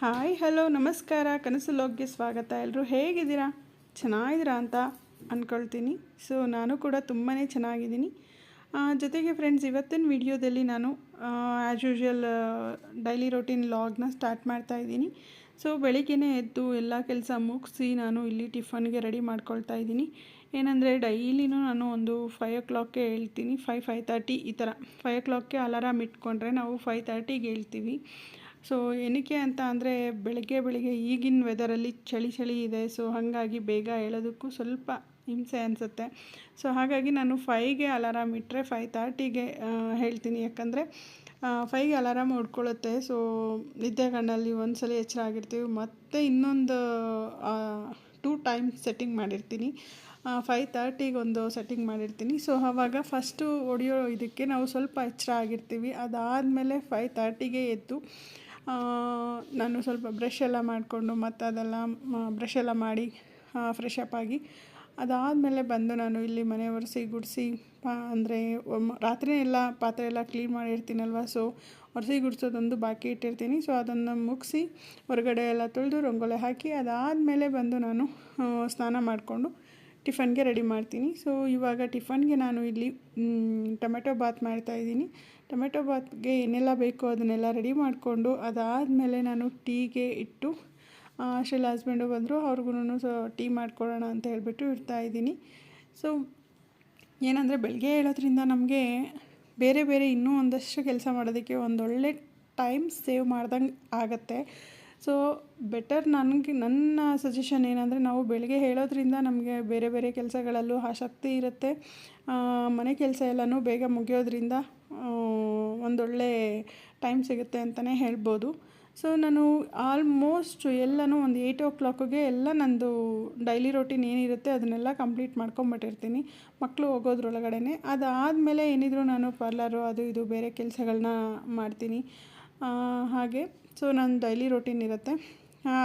Hi, hello, ನಮಸ್ಕಾರ, ಕನಸು ಲಾಗ್ಗೆ ಸ್ವಾಗತ. ಎಲ್ಲರೂ ಹೇಗಿದ್ದೀರಾ? ಚೆನ್ನಾಗಿದ್ದೀರಾ ಅಂತ ಅಂದ್ಕೊಳ್ತೀನಿ ಸೊ ನಾನು ಕೂಡ ತುಂಬಾ ಚೆನ್ನಾಗಿದ್ದೀನಿ. ಜೊತೆಗೆ ಫ್ರೆಂಡ್ಸ್ ಇವತ್ತಿನ ವಿಡಿಯೋದಲ್ಲಿ ನಾನು ಆ್ಯಸ್ ಯೂಶ್ವಲ್ ಡೈಲಿ ರೊಟೀನ್ ಲಾಗ್ನ ಸ್ಟಾರ್ಟ್ ಮಾಡ್ತಾ ಇದ್ದೀನಿ. ಸೊ ಬೆಳಿಗ್ಗೆನೇ ಎದ್ದು ಎಲ್ಲ ಕೆಲಸ ಮುಗಿಸಿ ನಾನು ಇಲ್ಲಿ ಟಿಫನ್ಗೆ ರೆಡಿ ಮಾಡ್ಕೊಳ್ತಾ ಇದ್ದೀನಿ. ಏನಂದರೆ, ಡೈಲಿನೂ ನಾನು ಒಂದು ಫೈವ್ ಓ ಕ್ಲಾಕ್ಗೆ ಹೇಳ್ತೀನಿ. ಫೈವ್ ಫೈವ್ ತರ್ಟಿ ಈ ಥರ. ಫೈವ್ ಓ ಕ್ಲಾಕ್ಗೆ ಅಲಾರಾಮ್ ಇಟ್ಕೊಂಡ್ರೆ ನಾವು ಫೈವ್ ತರ್ಟಿಗೆ ಹೇಳ್ತೀವಿ. ಸೊ ಏನಕ್ಕೆ ಅಂತ ಅಂದರೆ ಬೆಳಗ್ಗೆ ಬೆಳಗ್ಗೆ ಈಗಿನ ವೆದರಲ್ಲಿ ಚಳಿ ಚಳಿ ಇದೆ. ಸೊ ಹಾಗಾಗಿ ಬೇಗ ಹೇಳೋದಕ್ಕೂ ಸ್ವಲ್ಪ ಹಿಂಸೆ ಅನಿಸುತ್ತೆ. ಸೊ ಹಾಗಾಗಿ ನಾನು ಫೈವ್ಗೆ ಅಲಾರಾಮ್ ಇಟ್ಟರೆ ಫೈವ್ ತರ್ಟಿಗೆ ಹೇಳ್ತೀನಿ. ಯಾಕಂದರೆ ಫೈವ್ಗೆ ಅಲಾರಾಮ್ ಹೊಡ್ಕೊಳ್ಳುತ್ತೆ ಸೊ ನಿದ್ದೆ ಕಣ್ಣಲ್ಲಿ ಒಂದು ಸಲ ಎಚ್ಚರ ಆಗಿರ್ತೀವಿ. ಮತ್ತು ಇನ್ನೊಂದು ಟೂ ಟೈಮ್ ಸೆಟ್ಟಿಂಗ್ ಮಾಡಿರ್ತೀನಿ. ಫೈವ್ ತರ್ಟಿಗೆ ಒಂದು ಸೆಟ್ಟಿಂಗ್ ಮಾಡಿರ್ತೀನಿ. ಸೊ ಆವಾಗ ಫಸ್ಟು ಹೊಡೆಯೋ ಇದಕ್ಕೆ ನಾವು ಸ್ವಲ್ಪ ಎಚ್ಚರ ಆಗಿರ್ತೀವಿ. ಅದಾದಮೇಲೆ ಫೈವ್ ತರ್ಟಿಗೆ ಎದ್ದು ನಾನು ಸ್ವಲ್ಪ ಬ್ರಷ್ ಎಲ್ಲ ಮಾಡಿಕೊಂಡು ಮತ್ತು ಅದೆಲ್ಲ ಬ್ರಷ್ ಎಲ್ಲ ಮಾಡಿ ಫ್ರೆಶ್ ಅಪ್ ಆಗಿ ಅದಾದಮೇಲೆ ಬಂದು ನಾನು ಇಲ್ಲಿ ಮನೆ ಒರೆಸಿ ಗುಡಿಸಿ ಪಾ ಅಂದರೆ ರಾತ್ರಿ ಎಲ್ಲ ಪಾತ್ರೆ ಎಲ್ಲ ಕ್ಲೀನ್ ಮಾಡಿರ್ತೀನಲ್ವ ಸೊ ಒರೆಸಿ ಗುಡಿಸೋದೊಂದು ಬಾಕಿ ಇಟ್ಟಿರ್ತೀನಿ. ಸೊ ಅದನ್ನು ಮುಗಿಸಿ ಹೊರಗಡೆ ಎಲ್ಲ ತೊಳೆದು ರಂಗೋಲೆ ಹಾಕಿ ಅದಾದಮೇಲೆ ಬಂದು ನಾನು ಸ್ನಾನ ಮಾಡಿಕೊಂಡು ಟಿಫನ್ಗೆ ರೆಡಿ ಮಾಡ್ತೀನಿ. ಸೊ ಇವಾಗ ಟಿಫನ್ಗೆ ನಾನು ಇಲ್ಲಿ ಟೊಮೆಟೊ ಬಾತ್ ಮಾಡ್ತಾಯಿದ್ದೀನಿ ಟೊಮೆಟೊ ಬಾತ್ಗೆ ಏನೆಲ್ಲ ಬೇಕೋ ಅದನ್ನೆಲ್ಲ ರೆಡಿ ಮಾಡಿಕೊಂಡು ಅದಾದಮೇಲೆ ನಾನು ಟೀಗೆ ಇಟ್ಟು ಶ್ರೀಲ ಹಸ್ಬೆಂಡು ಬಂದರು. ಅವ್ರಿಗೂ ಸೊ, ಟೀ ಮಾಡಿಕೊಡೋಣ ಅಂತ ಹೇಳಿಬಿಟ್ಟು ಇರ್ತಾ ಇದ್ದೀನಿ. ಸೊ ಏನಂದರೆ ಬೆಳಗ್ಗೆ ಹೇಳೋದ್ರಿಂದ ನಮಗೆ ಬೇರೆ ಬೇರೆ ಇನ್ನೂ ಒಂದಷ್ಟು ಕೆಲಸ ಮಾಡೋದಕ್ಕೆ ಒಂದೊಳ್ಳೆ ಟೈಮ್ ಸೇವ್ ಮಾಡ್ದಂಗೆ ಆಗತ್ತೆ. ಸೊ ಬೆಟರ್ ನನಗೆ, ನನ್ನ ಸಜೆಷನ್ ಏನಂದರೆ ನಾವು ಬೆಳಗ್ಗೆ ಹೇಳೋದ್ರಿಂದ ನಮಗೆ ಬೇರೆ ಬೇರೆ ಕೆಲಸಗಳಲ್ಲೂ ಆಸಕ್ತಿ ಇರುತ್ತೆ. ಮನೆ ಕೆಲಸ ಎಲ್ಲನೂ ಬೇಗ ಮುಗಿಯೋದ್ರಿಂದ ಒಂದೊಳ್ಳೆ ಟೈಮ್ ಸಿಗುತ್ತೆ ಅಂತಲೇ ಹೇಳ್ಬೋದು. ಸೊ ನಾನು ಆಲ್ಮೋಸ್ಟ್ ಎಲ್ಲನೂ ಒಂದು ಏಯ್ಟ್ ಓ ಕ್ಲಾಕಿಗೆ ಎಲ್ಲ ನಂದು ಡೈಲಿ ರೊಟೀನ್ ಏನಿರುತ್ತೆ ಅದನ್ನೆಲ್ಲ ಕಂಪ್ಲೀಟ್ ಮಾಡ್ಕೊಂಬಿಟ್ಟಿರ್ತೀನಿ. ಮಕ್ಕಳು ಹೋಗೋದ್ರೊಳಗಡೆ ಅದಾದಮೇಲೆ ಏನಿದ್ರು ನಾನು ಪಾರ್ಲರು ಅದು ಇದು ಬೇರೆ ಕೆಲಸಗಳನ್ನ ಮಾಡ್ತೀನಿ. ಹಾಗೆ. ಸೊ ನನ್ನ ಡೈಲಿ ರೊಟೀನ್ ಇರುತ್ತೆ.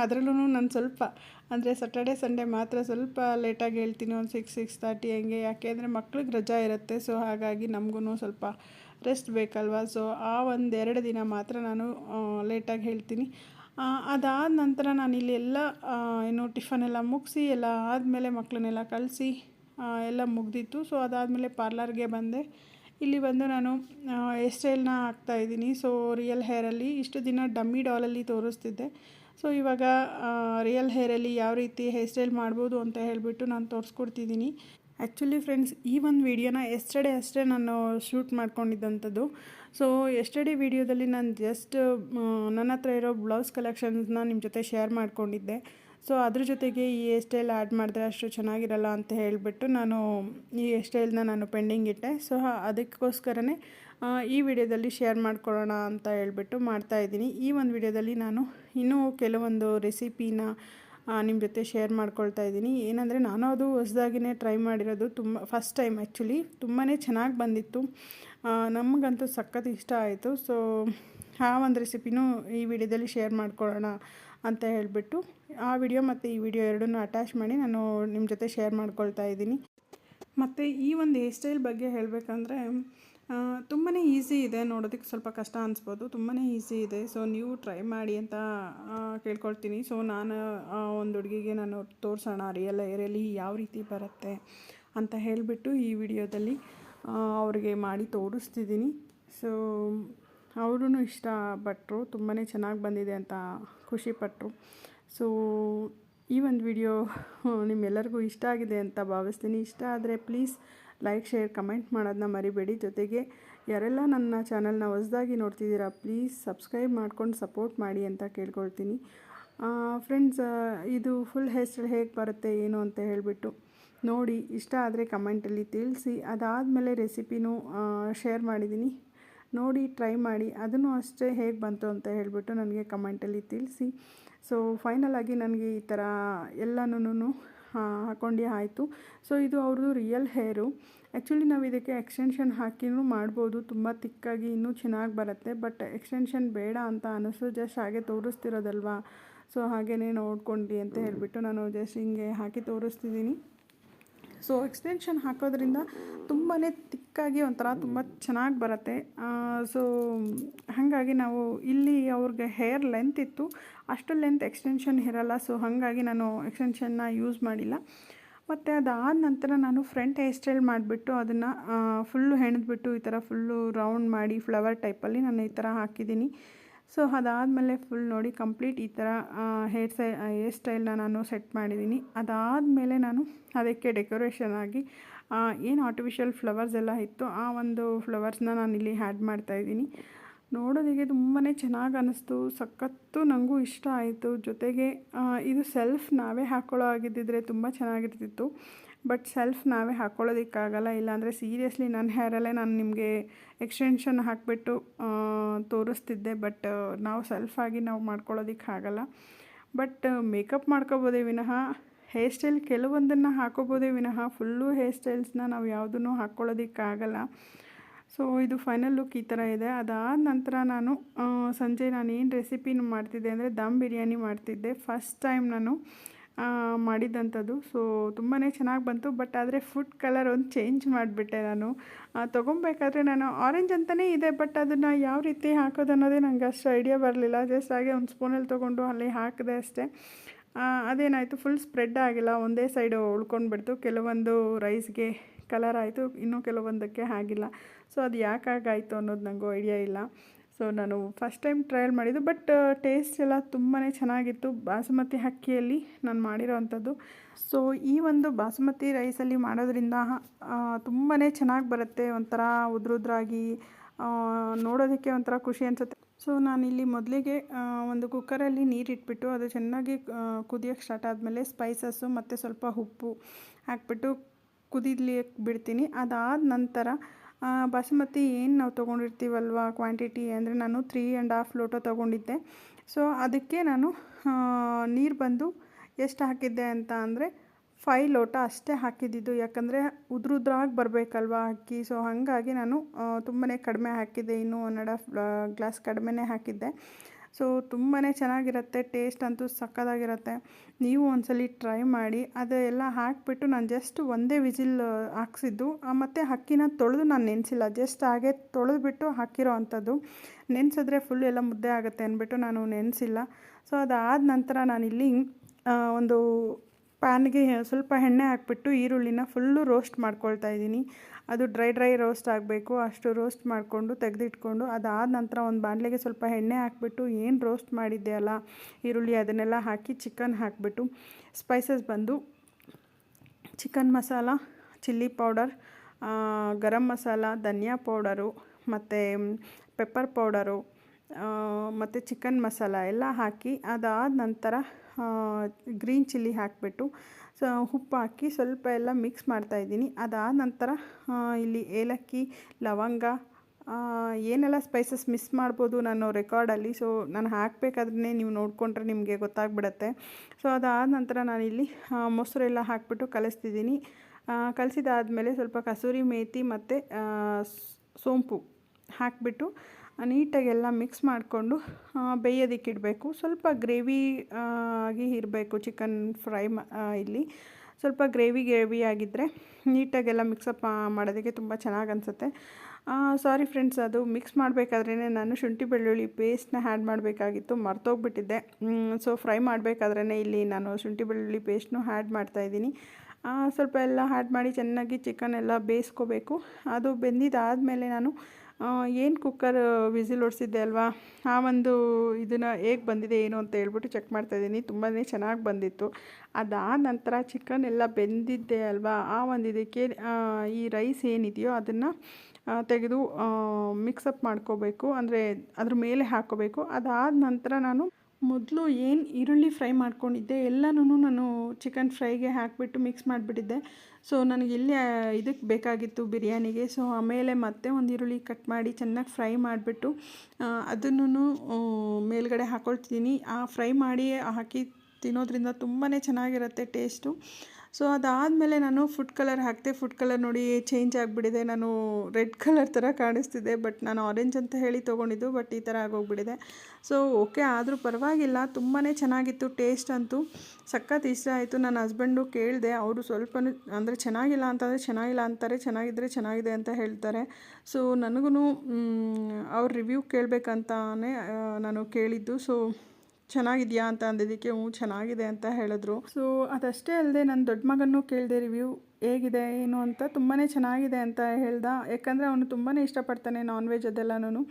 ಅದರಲ್ಲೂ ನಾನು ಸ್ವಲ್ಪ, ಅಂದರೆ ಸಾಟರ್ಡೆ ಸಂಡೇ ಮಾತ್ರ ಸ್ವಲ್ಪ ಲೇಟಾಗಿ ಹೇಳ್ತೀನಿ. ಒಂದು ಸಿಕ್ಸ್ ಸಿಕ್ಸ್ ತರ್ಟಿ ಹಂಗೆ. ಯಾಕೆ ಅಂದರೆ ಮಕ್ಳಿಗೆ ರಜಾ ಇರುತ್ತೆ. ಸೊ ಹಾಗಾಗಿ ನಮಗೂ ಸ್ವಲ್ಪ ರೆಸ್ಟ್ ಬೇಕಲ್ವ? ಸೊ ಆ ಒಂದು ಎರಡು ದಿನ ಮಾತ್ರ ನಾನು ಲೇಟಾಗಿ ಹೇಳ್ತೀನಿ. ಅದಾದ ನಂತರ ನಾನು ಇಲ್ಲಿ ಎಲ್ಲ ಏನು ಟಿಫನ್ ಎಲ್ಲ ಮುಗಿಸಿ, ಎಲ್ಲ ಆದಮೇಲೆ ಮಕ್ಕಳನ್ನೆಲ್ಲ ಕಳಿಸಿ ಎಲ್ಲ ಮುಗ್ದಿತ್ತು. ಸೊ ಅದಾದಮೇಲೆ ಪಾರ್ಲರ್ಗೆ ಬಂದೆ. ಇಲ್ಲಿ ಬಂದು ನಾನು ಹೇರ್ ಸ್ಟೈಲ್ನ ಹಾಕ್ತಾಯಿದ್ದೀನಿ ಸೊ ರಿಯಲ್ ಹೇರಲ್ಲಿ ಇಷ್ಟು ದಿನ ಡಮ್ಮಿ ಡಾಲಲ್ಲಿ ತೋರಿಸ್ತಿದ್ದೆ. ಸೊ ಇವಾಗ ರಿಯಲ್ ಹೇರಲ್ಲಿ ಯಾವ ರೀತಿ ಹೇರ್ ಸ್ಟೈಲ್ ಮಾಡ್ಬೋದು ಅಂತ ಹೇಳಿಬಿಟ್ಟು ನಾನು ತೋರಿಸ್ಕೊಡ್ತಿದ್ದೀನಿ. ಆ್ಯಕ್ಚುಲಿ ಫ್ರೆಂಡ್ಸ್ ಈ ಒಂದು ವಿಡಿಯೋನ ಎಸ್ಟರ್ಡೇ ಅಷ್ಟೇ ನಾನು ಶೂಟ್ ಮಾಡ್ಕೊಂಡಿದ್ದಂಥದ್ದು. ಸೊ ಎಸ್ಟರ್ಡೇ ವಿಡಿಯೋದಲ್ಲಿ ನಾನು ಜಸ್ಟ್ ನನ್ನ ಹತ್ರ ಇರೋ ಬ್ಲೌಸ್ ಕಲೆಕ್ಷನ್ಸ್ನ ನಿಮ್ಮ ಜೊತೆ ಶೇರ್ ಮಾಡ್ಕೊಂಡಿದ್ದೆ. ಸೊ ಅದ್ರ ಜೊತೆಗೆ ಈ ಸ್ಟೈಲ್ ಆ್ಯಡ್ ಮಾಡಿದ್ರೆ ಅಷ್ಟು ಚೆನ್ನಾಗಿರಲ್ಲ ಅಂತ ಹೇಳಿಬಿಟ್ಟು ನಾನು ಈ ಸ್ಟೈಲ್ನ ನಾನು ಪೆಂಡಿಂಗ್ ಇಟ್ಟೆ. ಸೊ ಅದಕ್ಕೋಸ್ಕರನೇ ಈ ವಿಡಿಯೋದಲ್ಲಿ ಶೇರ್ ಮಾಡ್ಕೊಳ್ಳೋಣ ಅಂತ ಹೇಳ್ಬಿಟ್ಟು ಮಾಡ್ತಾಯಿದ್ದೀನಿ ಈ ಒಂದು ವಿಡಿಯೋದಲ್ಲಿ ನಾನು ಇನ್ನೂ ಕೆಲವೊಂದು ರೆಸಿಪಿನ ನಿಮ್ಮ ಜೊತೆ ಶೇರ್ ಮಾಡ್ಕೊಳ್ತಾ ಇದ್ದೀನಿ. ಏನಂದರೆ ನಾನು ಅದು ಹೊಸದಾಗಿನೇ ಟ್ರೈ ಮಾಡಿರೋದು ತುಂಬ ಫಸ್ಟ್ ಟೈಮ್ ಆ್ಯಕ್ಚುಲಿ ತುಂಬಾ ಚೆನ್ನಾಗಿ ಬಂದಿತ್ತು. ನಮಗಂತೂ ಸಖತ್ ಇಷ್ಟ ಆಯಿತು. ಸೊ ಆ ಒಂದು ರೆಸಿಪಿನೂ ಈ ವಿಡಿಯೋದಲ್ಲಿ ಶೇರ್ ಮಾಡ್ಕೊಳ್ಳೋಣ ಅಂತ ಹೇಳಿಬಿಟ್ಟು, ಆ ವಿಡಿಯೋ ಮತ್ತು ಈ ವಿಡಿಯೋ ಎರಡನ್ನೂ ಅಟ್ಯಾಚ್ ಮಾಡಿ ನಾನು ನಿಮ್ಮ ಜೊತೆ ಶೇರ್ ಮಾಡ್ಕೊಳ್ತಾ ಇದ್ದೀನಿ. ಮತ್ತು ಈ ಒಂದು ಹೇರ್ ಸ್ಟೈಲ್ ಬಗ್ಗೆ ಹೇಳಬೇಕಂದ್ರೆ ತುಂಬಾ ಈಸಿ ಇದೆ ನೋಡೋದಕ್ಕೆ ಸ್ವಲ್ಪ ಕಷ್ಟ ಅನಿಸ್ಬೋದು. ತುಂಬಾ ಈಸಿ ಇದೆ. ಸೊ ನೀವು ಟ್ರೈ ಮಾಡಿ ಅಂತ ಕೇಳ್ಕೊಳ್ತೀನಿ. ಸೊ ನಾನು ಒಂದು ಹುಡುಗಿಗೆ ನಾನು ತೋರಿಸೋಣ ರಿಯಲ್ ಏರಿಯಲ್ಲಿ ಯಾವ ರೀತಿ ಬರುತ್ತೆ ಅಂತ ಹೇಳಿಬಿಟ್ಟು ಈ ವಿಡಿಯೋದಲ್ಲಿ ಅವ್ರಿಗೆ ಮಾಡಿ ತೋರಿಸ್ತಿದ್ದೀನಿ. ಸೊ ಅವ್ರೂ ಇಷ್ಟಪಟ್ಟರು ತುಂಬಾ ಚೆನ್ನಾಗಿ ಬಂದಿದೆ ಅಂತ ಖುಷಿಪಟ್ಟರು ಸೊ ಈ ಒಂದು ವಿಡಿಯೋ ನಿಮ್ಮೆಲ್ಲರಿಗೂ ಇಷ್ಟ ಆಗಿದೆ ಅಂತ ಭಾವಿಸ್ತೀನಿ. ಇಷ್ಟ ಆದರೆ ಪ್ಲೀಸ್ ಲೈಕ್ ಶೇರ್ ಕಮೆಂಟ್ ಮಾಡೋದನ್ನ ಮರಿಬೇಡಿ. ಜೊತೆಗೆ ಯಾರೆಲ್ಲ ನನ್ನ ಚಾನಲ್ನ ಹೊಸದಾಗಿ ನೋಡ್ತಿದ್ದೀರಾ ಪ್ಲೀಸ್ ಸಬ್ಸ್ಕ್ರೈಬ್ ಮಾಡ್ಕೊಂಡು ಸಪೋರ್ಟ್ ಮಾಡಿ ಅಂತ ಕೇಳ್ಕೊಳ್ತೀನಿ. ಫ್ರೆಂಡ್ಸ್ ಇದು ಫುಲ್ ಹೆಸರು ಹೇಗೆ ಬರುತ್ತೆ, ಏನು ಅಂತ ಹೇಳಿಬಿಟ್ಟು ನೋಡಿ. ಇಷ್ಟ ಆದರೆ ಕಮೆಂಟಲ್ಲಿ ತಿಳಿಸಿ. ಅದಾದಮೇಲೆ ರೆಸಿಪಿನೂ ಶೇರ್ ಮಾಡಿದ್ದೀನಿ. ನೋಡಿ ಟ್ರೈ ಮಾಡಿ. ಅದನ್ನು ಅಷ್ಟೇ ಹೇಗೆ ಬಂತು ಅಂತ ಹೇಳಿಬಿಟ್ಟು ನನಗೆ ಕಮೆಂಟಲ್ಲಿ ತಿಳಿಸಿ. ಸೊ ಫೈನಲ್ ಆಗಿ ನನಗೆ ಈ ಥರ ಎಲ್ಲನೂ ಹಾಕ್ಕೊಂಡೆ ಆಯಿತು. ಸೊ ಇದು ಅವ್ರದ್ದು ರಿಯಲ್ ಹೇರು ಆ್ಯಕ್ಚುಲಿ ನಾವು ಇದಕ್ಕೆ ಎಕ್ಸ್ಟೆನ್ಷನ್ ಹಾಕಿನೂ ಮಾಡ್ಬೋದು. ತುಂಬ ತಿಕ್ಕಾಗಿ ಇನ್ನೂ ಚೆನ್ನಾಗಿ ಬರುತ್ತೆ. ಬಟ್ ಎಕ್ಸ್ಟೆನ್ಷನ್ ಬೇಡ ಅಂತ ಅನ್ನಿಸ್ತು ಜಸ್ಟ್ ಹಾಗೆ ತೋರಿಸ್ತಿರೋದಲ್ವಾ? ಸೊ ಹಾಗೆಯೇ ನೋಡ್ಕೊಂಡು ಅಂತ ಹೇಳಿಬಿಟ್ಟು ನಾನು ಜಸ್ಟ್ ಹಿಂಗೆ ಹಾಕಿ ತೋರಿಸ್ತಿದ್ದೀನಿ. ಸೊ ಎಕ್ಸ್ಟೆನ್ಷನ್ ಹಾಕೋದ್ರಿಂದ ತುಂಬಾ ತಿಕ್ಕಾಗಿ ಒಂಥರ ತುಂಬ ಚೆನ್ನಾಗಿ ಬರುತ್ತೆ. ಸೊ ಹಾಗಾಗಿ ನಾವು ಇಲ್ಲಿ ಅವ್ರಿಗೆ ಹೇರ್ ಲೆಂತ್ ಇತ್ತು. ಅಷ್ಟು ಲೆಂತ್ ಎಕ್ಸ್ಟೆನ್ಷನ್ ಇರಲ್ಲ ಸೊ ಹಾಗಾಗಿ ನಾನು ಎಕ್ಸ್ಟೆನ್ಷನ್ನ ಯೂಸ್ ಮಾಡಿಲ್ಲ. ಮತ್ತು ಅದಾದ ನಂತರ ನಾನು ಫ್ರಂಟ್ ಹೇರ್ ಸ್ಟೈಲ್ ಮಾಡಿಬಿಟ್ಟು ಅದನ್ನು ಫುಲ್ಲು ಹೆಣೆದ್ಬಿಟ್ಟು ಈ ಥರ ಫುಲ್ಲು ರೌಂಡ್ ಮಾಡಿ ಫ್ಲವರ್ ಟೈಪಲ್ಲಿ ನಾನು ಈ ಥರ ಹಾಕಿದ್ದೀನಿ. ಸೊ ಅದಾದಮೇಲೆ ಫುಲ್ ನೋಡಿ ಕಂಪ್ಲೀಟ್ ಈ ಥರ ಹೇರ್ ಸ್ಟೈ ಹೇರ್ ಸ್ಟೈಲ್ನ ನಾನು ಸೆಟ್ ಮಾಡಿದ್ದೀನಿ. ಅದಾದಮೇಲೆ ನಾನು ಅದಕ್ಕೆ ಡೆಕೋರೇಷನ್ ಆಗಿ ಏನು ಆರ್ಟಿಫಿಷಿಯಲ್ ಫ್ಲವರ್ಸ್ ಎಲ್ಲ ಇತ್ತು ಆ ಒಂದು ಫ್ಲವರ್ಸ್ನ ನಾನು ಇಲ್ಲಿ ಹ್ಯಾಡ್ ಮಾಡ್ತಾಯಿದ್ದೀನಿ ನೋಡೋದಕ್ಕೆ ತುಂಬಾ ಚೆನ್ನಾಗಿ ಅನ್ನಿಸ್ತು ಸಖತ್ತು ನನಗೂ ಇಷ್ಟ ಆಯಿತು. ಜೊತೆಗೆ ಇದು ಸೆಲ್ಫ್ ನಾವೇ ಹಾಕ್ಕೊಳ್ಳೋ ಆಗಿದ್ದಿದ್ರೆ ತುಂಬ ಚೆನ್ನಾಗಿರ್ತಿತ್ತು. ಬಟ್ ಸೆಲ್ಫ್ ನಾವೇ ಹಾಕ್ಕೊಳ್ಳೋದಕ್ಕಾಗಲ್ಲ ಇಲ್ಲಾಂದರೆ ಸೀರಿಯಸ್ಲಿ ನನ್ನ ಹೇರಲ್ಲೇ ನಾನು ನಿಮಗೆ ಎಕ್ಸ್ಟೆನ್ಷನ್ ಹಾಕಿಬಿಟ್ಟು ತೋರಿಸ್ತಿದ್ದೆ. ಬಟ್ ನಾವು ಸೆಲ್ಫಾಗಿ ನಾವು ಮಾಡ್ಕೊಳ್ಳೋದಕ್ಕಾಗಲ್ಲ ಬಟ್ ಮೇಕಪ್ ಮಾಡ್ಕೋಬೋದೆ ವಿನಃ. ಹೇರ್ ಸ್ಟೈಲ್ ಕೆಲವೊಂದನ್ನು ಹಾಕೋಬೋದೇ ವಿನಃ. ಫುಲ್ಲು ಹೇರ್ ಸ್ಟೈಲ್ಸ್ನ ನಾವು ಯಾವುದನ್ನು ಹಾಕ್ಕೊಳ್ಳೋದಕ್ಕಾಗಲ್ಲ ಸೊ, ಇದು ಫೈನಲ್ ಲುಕ್ ಈ ಥರ ಇದೆ. ಅದಾದ ನಂತರ ನಾನು ಸಂಜೆ ನಾನು ಏನು ರೆಸಿಪಿನ ಮಾಡ್ತಿದ್ದೆ ಅಂದರೆ ದಮ್ ಬಿರಿಯಾನಿ ಮಾಡ್ತಿದ್ದೆ. ಫಸ್ಟ್ ಟೈಮ್ ನಾನು ಮಾಡಿದ್ದಂಥದ್ದು ಸೊ ತುಂಬಾ ಚೆನ್ನಾಗಿ ಬಂತು. ಬಟ್ ಆದರೆ ಫುಡ್ ಕಲರ್ ಒಂದು ಚೇಂಜ್ ಮಾಡಿಬಿಟ್ಟೆ ನಾನು. ತೊಗೊಬೇಕಾದ್ರೆ ನಾನು ಆರೆಂಜ್ ಅಂತಲೇ ಇದೆ ಬಟ್ ಅದನ್ನು ಯಾವ ರೀತಿ ಹಾಕೋದು ಅನ್ನೋದೇ ನನಗೆ ಅಷ್ಟು ಐಡಿಯಾ ಬರಲಿಲ್ಲ. ಜಸ್ಟ್ ಹಾಗೆ ಒಂದು ಸ್ಪೂನಲ್ಲಿ ತೊಗೊಂಡು ಅಲ್ಲಿ ಹಾಕಿದೆ ಅಷ್ಟೇ. ಅದೇನಾಯಿತು ಫುಲ್ ಸ್ಪ್ರೆಡ್ ಆಗಿಲ್ಲ. ಒಂದೇ ಸೈಡು ಉಳ್ಕೊಂಡ್ಬಿಡ್ತು. ಕೆಲವೊಂದು ರೈಸ್ಗೆ ಕಲರ್ ಆಯಿತು, ಇನ್ನೂ ಕೆಲವೊಂದಕ್ಕೆ ಆಗಿಲ್ಲ. ಸೊ ಅದು ಯಾಕಾಗಾಯಿತು ಅನ್ನೋದು ನನಗೂ ಐಡಿಯಾ ಇಲ್ಲ. ಸೊ ನಾನು ಫಸ್ಟ್ ಟೈಮ್ ಟ್ರಯಲ್ ಮಾಡಿದ್ದು ಬಟ್ ಟೇಸ್ಟ್ ಎಲ್ಲ ತುಂಬಾ ಚೆನ್ನಾಗಿತ್ತು. ಬಾಸುಮತಿ ಅಕ್ಕಿಯಲ್ಲಿ ನಾನು ಮಾಡಿರೋ ಅಂಥದ್ದು. ಸೊ ಈ ಒಂದು ಬಾಸುಮತಿ ರೈಸಲ್ಲಿ ಮಾಡೋದ್ರಿಂದ ತುಂಬಾ ಚೆನ್ನಾಗಿ ಬರುತ್ತೆ. ಒಂಥರ ಉದ್ರುದ್ರಾಗಿ ನೋಡೋದಕ್ಕೆ ಒಂಥರ ಖುಷಿ ಅನಿಸುತ್ತೆ. ಸೊ ನಾನಿಲ್ಲಿ ಮೊದಲಿಗೆ ಒಂದು ಕುಕ್ಕರಲ್ಲಿ ನೀರಿಟ್ಬಿಟ್ಟು ಅದು ಚೆನ್ನಾಗಿ ಕುದಿಯೋಕ್ಕೆ ಸ್ಟಾರ್ಟ್ ಆದಮೇಲೆ ಸ್ಪೈಸಸ್ಸು ಮತ್ತು ಸ್ವಲ್ಪ ಉಪ್ಪು ಹಾಕ್ಬಿಟ್ಟು ಕುದಿಲಿಕ್ಕೆ ಬಿಡ್ತೀನಿ. ಅದಾದ ನಂತರ ಬಾಸುಮತಿ ಏನು ನಾವು ತೊಗೊಂಡಿರ್ತೀವಲ್ವ ಕ್ವಾಂಟಿಟಿ ಅಂದರೆ ನಾನು ತ್ರೀ ಆ್ಯಂಡ್ ಹಾಫ್ ಲೋಟ ತೊಗೊಂಡಿದ್ದೆ. ಸೊ ಅದಕ್ಕೆ ನಾನು ನೀರು ಬಂದು ಎಷ್ಟು ಹಾಕಿದ್ದೆ ಅಂತ ಅಂದರೆ ಫೈ ಲೋಟ ಅಷ್ಟೇ ಹಾಕಿದ್ದಿದ್ದು. ಯಾಕಂದರೆ ಉದ್ರುದ್ರಾಗಿ ಬರಬೇಕಲ್ವ ಅಕ್ಕಿ. ಸೊ ಹಾಗಾಗಿ ನಾನು ತುಂಬಾ ಕಡಿಮೆ ಹಾಕಿದ್ದೆ. ಇನ್ನೂ ಒನ್ ಆ್ಯಂಡ್ ಹಾಫ್ ಗ್ಲಾಸ್ ಕಡಿಮೆನೇ ಹಾಕಿದ್ದೆ. ಸೊ ತುಂಬಾ ಚೆನ್ನಾಗಿರುತ್ತೆ ಟೇಸ್ಟ್ ಅಂತೂ ಸಕ್ಕದಾಗಿರುತ್ತೆ ನೀವು ಒಂದ್ಸಲಿ ಟ್ರೈ ಮಾಡಿ, ಅದೆಲ್ಲ ಹಾಕಿಬಿಟ್ಟು ನಾನು ಜಸ್ಟ್ ಒಂದೇ ವಿಜಿಲ್ ಹಾಕ್ಸಿದ್ದು. ಮತ್ತು ಅಕ್ಕಿನ ತೊಳೆದು ನಾನು ನೆನೆಸಿಲ್ಲ. ಜಸ್ಟ್ ಹಾಗೆ ತೊಳೆದುಬಿಟ್ಟು ಹಾಕಿರೋ ಅಂಥದ್ದು. ನೆನೆಸಿದ್ರೆ ಫುಲ್ ಎಲ್ಲ ಮುದ್ದೆ ಆಗುತ್ತೆ ಅಂದ್ಬಿಟ್ಟು ನಾನು ನೆನೆಸಿಲ್ಲ. ಸೊ ಅದಾದ ನಂತರ ನಾನಿಲ್ಲಿ ಒಂದು ಪ್ಯಾನ್ಗೆ ಸ್ವಲ್ಪ ಎಣ್ಣೆ ಹಾಕ್ಬಿಟ್ಟು ಈರುಳ್ಳಿನ ಫುಲ್ಲು ರೋಸ್ಟ್ ಮಾಡ್ಕೊಳ್ತಾ ಇದ್ದೀನಿ. ಅದು ಡ್ರೈ ಡ್ರೈ ರೋಸ್ಟ್ ಆಗಬೇಕು. ಅಷ್ಟು ರೋಸ್ಟ್ ಮಾಡಿಕೊಂಡು ತೆಗೆದಿಟ್ಕೊಂಡು ಅದಾದ ನಂತರ ಒಂದು ಬಾಣಲೆಗೆ ಸ್ವಲ್ಪ ಎಣ್ಣೆ ಹಾಕ್ಬಿಟ್ಟು ಏನು ರೋಸ್ಟ್ ಮಾಡಿದ್ದೆ ಅಲ್ಲ, ಈರುಳ್ಳಿ ಅದನ್ನೆಲ್ಲ ಹಾಕಿ ಚಿಕನ್ ಹಾಕಿಬಿಟ್ಟು ಸ್ಪೈಸಸ್ ಬಂದು chicken masala, chilli powder garam masala, ಧನಿಯಾ ಪೌಡರು, ಮತ್ತು ಪೆಪ್ಪರ್ ಪೌಡರು ಮತ್ತು ಚಿಕನ್ ಮಸಾಲ ಎಲ್ಲ ಹಾಕಿ ಅದಾದ ನಂತರ ಗ್ರೀನ್ ಚಿಲ್ಲಿ ಹಾಕಿಬಿಟ್ಟು, ಸೊ, ಉಪ್ಪು ಹಾಕಿ ಸ್ವಲ್ಪ ಎಲ್ಲ ಮಿಕ್ಸ್ ಮಾಡ್ತಾಯಿದ್ದೀನಿ ಅದಾದ ನಂತರ ಇಲ್ಲಿ ಏಲಕ್ಕಿ, ಲವಂಗ ಏನೆಲ್ಲ ಸ್ಪೈಸಸ್ ಮಿಸ್ ಮಾಡ್ಬೋದು ನಾನು ರೆಕಾರ್ಡಲ್ಲಿ ಸೊ ನಾನು ಹಾಕಬೇಕಾದ್ರೆ ನೀವು ನೋಡಿಕೊಂಡ್ರೆ ನಿಮಗೆ ಗೊತ್ತಾಗ್ಬಿಡತ್ತೆ. ಸೊ ಅದಾದ ನಂತರ ನಾನಿಲ್ಲಿ ಮೊಸರೆಲ್ಲ ಹಾಕ್ಬಿಟ್ಟು ಕಲಿಸ್ತಿದ್ದೀನಿ. ಕಲಸಿದಾದ್ಮೇಲೆ ಸ್ವಲ್ಪ ಕಸೂರಿ ಮೇಥಿ ಮತ್ತು ಸೋಂಪು ಹಾಕಿಬಿಟ್ಟು ನೀಟಾಗೆಲ್ಲ ಮಿಕ್ಸ್ ಮಾಡಿಕೊಂಡು ಬೇಯೋದಕ್ಕೆ ಇಡಬೇಕು. ಸ್ವಲ್ಪ ಗ್ರೇವಿ ಆಗಿ ಇರಬೇಕು ಚಿಕನ್ ಫ್ರೈ ಇಲ್ಲಿ. ಸ್ವಲ್ಪ ಗ್ರೇವಿ ಗ್ರೇವಿ ಆಗಿದ್ದರೆ ನೀಟಾಗೆಲ್ಲ ಮಿಕ್ಸಪ್ ಮಾಡೋದಕ್ಕೆ ತುಂಬ ಚೆನ್ನಾಗಿ ಅನಿಸುತ್ತೆ. ಸಾರಿ ಫ್ರೆಂಡ್ಸ್ ಅದು ಮಿಕ್ಸ್ ಮಾಡಬೇಕಾದ್ರೇ ನಾನು ಶುಂಠಿ ಬೆಳ್ಳುಳ್ಳಿ ಪೇಸ್ಟ್ನ ಆ್ಯಡ್ ಮಾಡಬೇಕಾಗಿತ್ತು, ಮರ್ತೋಗ್ಬಿಟ್ಟಿದ್ದೆ. ಸೊ ಫ್ರೈ ಮಾಡಬೇಕಾದ್ರೇ ಇಲ್ಲಿ ನಾನು ಶುಂಠಿ ಬೆಳ್ಳುಳ್ಳಿ ಪೇಸ್ಟ್ನು ಆ್ಯಡ್ ಮಾಡ್ತಾಯಿದ್ದೀನಿ ಸ್ವಲ್ಪ ಎಲ್ಲ ಆ್ಯಡ್ ಮಾಡಿ ಚೆನ್ನಾಗಿ ಚಿಕನ್ ಎಲ್ಲ ಬೇಯಿಸ್ಕೋಬೇಕು. ಅದು ಬೆಂದಿದ್ದಾದಮೇಲೆ ನಾನು ಏನು ಕುಕ್ಕರ್ ವಿಸಿಲ್ ಹೊಡಿಸಿದ್ದೆ ಅಲ್ವಾ? ಆ ಒಂದು ಇದನ್ನು ಹೇಗೆ ಬಂದಿದೆ, ಏನು ಅಂತ ಹೇಳ್ಬಿಟ್ಟು ಚೆಕ್ ಮಾಡ್ತಾಯಿದ್ದೀನಿ ತುಂಬಾ ಚೆನ್ನಾಗಿ ಬಂದಿತ್ತು. ಅದಾದ ನಂತರ ಚಿಕನ್ ಎಲ್ಲ ಬೆಂದಿದ್ದೆ ಅಲ್ವಾ? ಆ ಒಂದು ಇದಕ್ಕೆ ಈ ರೈಸ್ ಏನಿದೆಯೋ ಅದನ್ನು ತೆಗೆದು ಮಿಕ್ಸಪ್ ಮಾಡ್ಕೋಬೇಕು. ಅಂದರೆ ಅದ್ರ ಮೇಲೆ ಹಾಕೋಬೇಕು. ಅದಾದ ನಂತರ ನಾನು ಮೊದಲು ಏನು ಈರುಳ್ಳಿ ಫ್ರೈ ಮಾಡ್ಕೊಂಡಿದ್ದೆ ಎಲ್ಲನೂ ನಾನು ಚಿಕನ್ ಫ್ರೈಗೆ ಹಾಕಿಬಿಟ್ಟು ಮಿಕ್ಸ್ ಮಾಡಿಬಿಟ್ಟಿದ್ದೆ. ಸೊ ನನಗೆ ಇಲ್ಲಿ ಇದಕ್ಕೆ ಬೇಕಾಗಿತ್ತು ಬಿರಿಯಾನಿಗೆ. ಸೊ ಆಮೇಲೆ ಮತ್ತೆ ಒಂದು ಈರುಳ್ಳಿ ಕಟ್ ಮಾಡಿ ಚೆನ್ನಾಗಿ ಫ್ರೈ ಮಾಡಿಬಿಟ್ಟು ಅದನ್ನು ಮೇಲ್ಗಡೆ ಹಾಕೊಳ್ತಿದ್ದೀನಿ. ಆ ಫ್ರೈ ಮಾಡಿ ಹಾಕಿ ತಿನ್ನೋದ್ರಿಂದ ತುಂಬಾ ಚೆನ್ನಾಗಿರುತ್ತೆ ಟೇಸ್ಟು ಸೊ ಅದಾದಮೇಲೆ ನಾನು ಫುಡ್ ಕಲರ್ ಹಾಕಿದೆ ಫುಡ್ ಕಲರ್ ನೋಡಿ ಚೇಂಜ್ ಆಗಿಬಿಟ್ಟಿದೆ ನಾನು ರೆಡ್ ಕಲರ್ ಥರ ಕಾಣಿಸ್ತಿದೆ ಬಟ್ ನಾನು ಆರೆಂಜ್ ಅಂತ ಹೇಳಿ ತೊಗೊಂಡಿದ್ದು ಬಟ್ ಈ ಥರ ಆಗೋಗ್ಬಿಟ್ಟಿದೆ ಸೊ ಓಕೆ ಆದರೂ ಪರವಾಗಿಲ್ಲ. ತುಂಬಾ ಚೆನ್ನಾಗಿತ್ತು ಟೇಸ್ಟ್ ಅಂತೂ. ಸಖತ್ ಇಷ್ಟ ಆಯಿತು. ನನ್ನ ಹಸ್ಬೆಂಡು ಕೇಳಿದೆ, ಅವರು ಸ್ವಲ್ಪ ಅಂದರೆ ಚೆನ್ನಾಗಿಲ್ಲ ಅಂತಂದರೆ ಚೆನ್ನಾಗಿಲ್ಲ ಅಂತಾರೆ ಚೆನ್ನಾಗಿದ್ದರೆ ಚೆನ್ನಾಗಿದೆ ಅಂತ ಹೇಳ್ತಾರೆ. ಸೊ ನನಗೂ ಅವ್ರ ರಿವ್ಯೂ ಕೇಳಬೇಕಂತಾನೆ ನಾನು ಕೇಳಿದ್ದು. ಸೊ ಚೆನ್ನಾಗಿದೆಯಾ ಅಂತ ಅಂದಿದ್ದಕ್ಕೆ ಹ್ಞೂ ಚೆನ್ನಾಗಿದೆ ಅಂತ ಹೇಳಿದ್ರು. ಸೊ ಅದಷ್ಟೇ ಅಲ್ಲದೆ ನನ್ನ ದೊಡ್ಡ ಮಗನೂ ಕೇಳಿದೆ ರಿವ್ಯೂ ಹೇಗಿದೆ, ಏನು ಅಂತ ತುಂಬಾ ಚೆನ್ನಾಗಿದೆ ಅಂತ ಹೇಳ್ದ. ಯಾಕಂದರೆ ಅವನು ತುಂಬಾ ಇಷ್ಟಪಡ್ತಾನೆ ನಾನ್ ವೆಜ್ ಅದೆಲ್ಲನೂ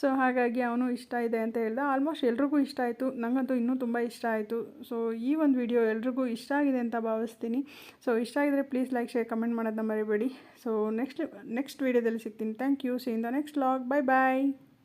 ಸೊ ಹಾಗಾಗಿ ಅವನು ಇಷ್ಟ ಇದೆ ಅಂತ ಹೇಳ್ದ. ಆಲ್ಮೋಸ್ಟ್ ಎಲ್ರಿಗೂ ಇಷ್ಟ ಆಯಿತು. ನನಗಂತೂ ಇನ್ನೂ ತುಂಬ ಇಷ್ಟ ಆಯಿತು. ಸೊ ಈ ಒಂದು ವಿಡಿಯೋ ಎಲ್ರಿಗೂ ಇಷ್ಟ ಆಗಿದೆ ಅಂತ ಭಾವಿಸ್ತೀನಿ. ಸೊ ಇಷ್ಟ ಆಗಿದ್ರೆ ಪ್ಲೀಸ್ ಲೈಕ್ ಶೇರ್ ಕಮೆಂಟ್ ಮಾಡೋದನ್ನ ಮರಿಬೇಡಿ. ಸೊ ನೆಕ್ಸ್ಟ್ ನೆಕ್ಸ್ಟ್ ವೀಡಿಯೋದಲ್ಲಿ ಸಿಗ್ತೀನಿ. Thank you see in the next vlog bye bye